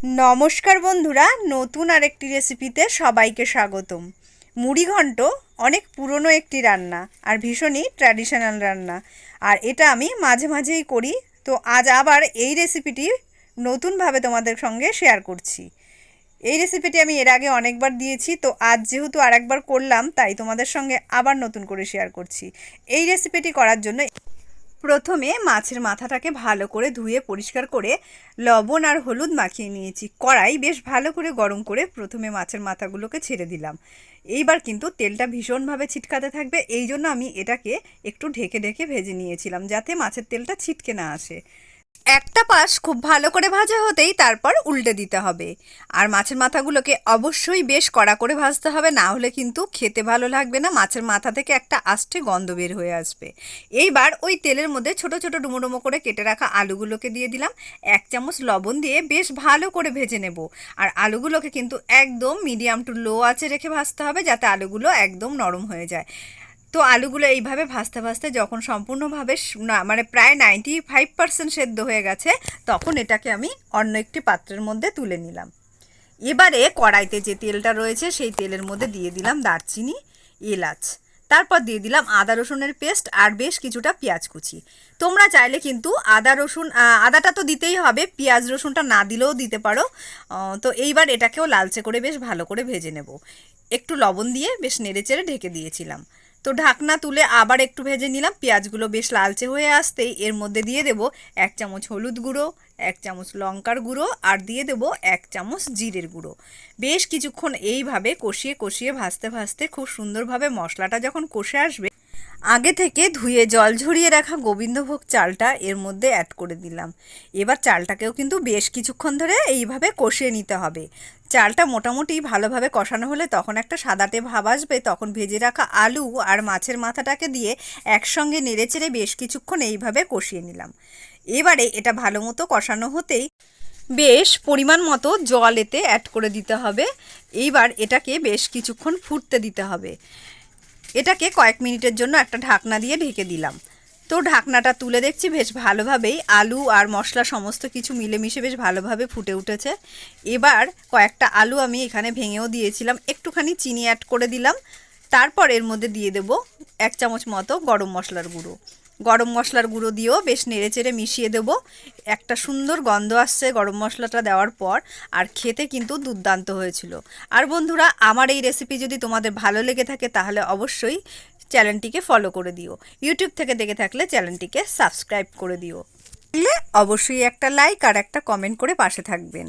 নমস্কার বন্ধুরা, নতুন আরেকটি রেসিপিতে সবাইকে স্বাগতম। মুড়িঘণ্ট অনেক পুরনো একটি রান্না আর ভীষণই ট্র্যাডিশনাল রান্না। আর এটা আমি মাঝে মাঝেই করি, তো আজ আবার এই রেসিপিটি নতুনভাবে তোমাদের সঙ্গে শেয়ার করছি। এই রেসিপিটি আমি এর আগে অনেকবার দিয়েছি, তো আজ যেহেতু আরেকবার করলাম, তাই তোমাদের সঙ্গে আবার নতুন করে শেয়ার করছি। এই রেসিপিটি করার জন্য প্রথমে মাছের মাথাটাকে ভালো করে ধুয়ে পরিষ্কার করে লবণ আর হলুদ মাখিয়ে নিয়েছি। কড়াই বেশ ভালো করে গরম করে প্রথমে মাছের মাথাগুলোকে ছেড়ে দিলাম। এইবার কিন্তু তেলটা ভীষণভাবে ছিটকাতে থাকবে, এই জন্য আমি এটাকে একটু ঢেকে ঢেকে ভেজে নিয়েছিলাম যাতে মাছের তেলটা ছিটকে না আসে। একটা পাশ খুব ভালো করে ভাজা হতেই তারপর উল্টে দিতে হবে। আর মাছের মাথাগুলোকে অবশ্যই বেশ কড়া করে ভাজতে হবে, না হলে কিন্তু খেতে ভালো লাগবে না, মাছের মাথা থেকে একটা আষ্টে গন্ধ বের হয়ে আসবে। এইবার ওই তেলের মধ্যে ছোট ছোট ডুমো ডুমো করে কেটে রাখা আলুগুলোকে দিয়ে দিলাম। এক চামচ লবণ দিয়ে বেশ ভালো করে ভেজে নেব। আর আলুগুলোকে কিন্তু একদম মিডিয়াম টু লো আঁচে রেখে ভাজতে হবে, যাতে আলুগুলো একদম নরম হয়ে যায়। তো আলুগুলো এইভাবে ভাজতে ভাজতে যখন সম্পূর্ণভাবে না মানে প্রায় নাইনটি ফাইভ পার্সেন্ট সেদ্ধ হয়ে গেছে, তখন এটাকে আমি অন্য একটি পাত্রের মধ্যে তুলে নিলাম। এবারে কড়াইতে যে তেলটা রয়েছে, সেই তেলের মধ্যে দিয়ে দিলাম দারচিনি, এলাচ, তারপর দিয়ে দিলাম আদা রসুনের পেস্ট আর বেশ কিছুটা পেঁয়াজ কুচি। তোমরা চাইলে কিন্তু আদা রসুন আদাটা তো দিতেই হবে, পেঁয়াজ রসুনটা না দিলেও দিতে পারো। তো এইবার এটাকেও লালচে করে বেশ ভালো করে ভেজে নেব। একটু লবণ দিয়ে বেশ নেড়েচেড়ে ঢেকে দিয়েছিলাম। তো ঢাকনা তুলে আবার একটু ভেজে নিলাম। পেঁয়াজগুলো বেশ লালচে হয়ে আসতেই এর মধ্যে দিয়ে দেব এক চামচ হলুদ গুঁড়ো, এক চামচ লঙ্কার গুঁড়ো আর দিয়ে দেব এক চামচ জিরের গুঁড়ো। বেশ কিছুক্ষণ এইভাবে কষিয়ে কষিয়ে ভাজতে ভাজতে খুব সুন্দরভাবে মশলাটা যখন কষে আসবে আগে থেকে ধুয়ে জল ঝরিয়ে রাখা গোবিন্দভোগ চালটা এর মধ্যে অ্যাড করে দিলাম। এবার চালটাকেও কিন্তু বেশ কিছুক্ষণ ধরে এইভাবে কষিয়ে নিতে হবে। চালটা মোটামুটি ভালোভাবে কষানো হলে তখন একটা সাদাটে ভাব আসবে, তখন ভেজে রাখা আলু আর মাছের মাথাটাকে দিয়ে একসঙ্গে নেড়েচেড়ে বেশ কিছুক্ষণ এইভাবে কষিয়ে নিলাম। এবারে এটা ভালো মতো কষানো হতেই বেশ পরিমাণ মতো জল এতে অ্যাড করে দিতে হবে। এইবার এটাকে বেশ কিছুক্ষণ ফুটতে দিতে হবে। এটাকে কয়েক মিনিটের জন্য একটা ঢাকনা দিয়ে ঢেকে দিলাম। তো ঢাকনাটা তুলে দেখছি বেশ ভালোভাবেই আলু আর মশলা সমস্ত কিছু মিলেমিশে বেশ ভালোভাবে ফুটে উঠেছে। এবার কয়েকটা আলু আমি এখানে ভেঙেও দিয়েছিলাম। একটুখানি চিনি অ্যাড করে দিলাম। তারপর এর মধ্যে দিয়ে দেব এক চামচ মতো গরম মশলার গুঁড়ো। গরম মশলার গুঁড়ো দিয়েও বেশ নেড়েচেড়ে মিশিয়ে দেব। একটা সুন্দর গন্ধ আসছে গরম মশলাটা দেওয়ার পর, আর খেতে কিন্তু দুর্দান্ত হয়েছিল। আর বন্ধুরা, আমার এই রেসিপি যদি তোমাদের ভালো লেগে থাকে, তাহলে অবশ্যই চ্যানেলটিকে ফলো করে দিও। ইউটিউব থেকে দেখে থাকলে চ্যানেলটিকে সাবস্ক্রাইব করে দিও। অবশ্যই একটা লাইক আর একটা কমেন্ট করে পাশে থাকবেন।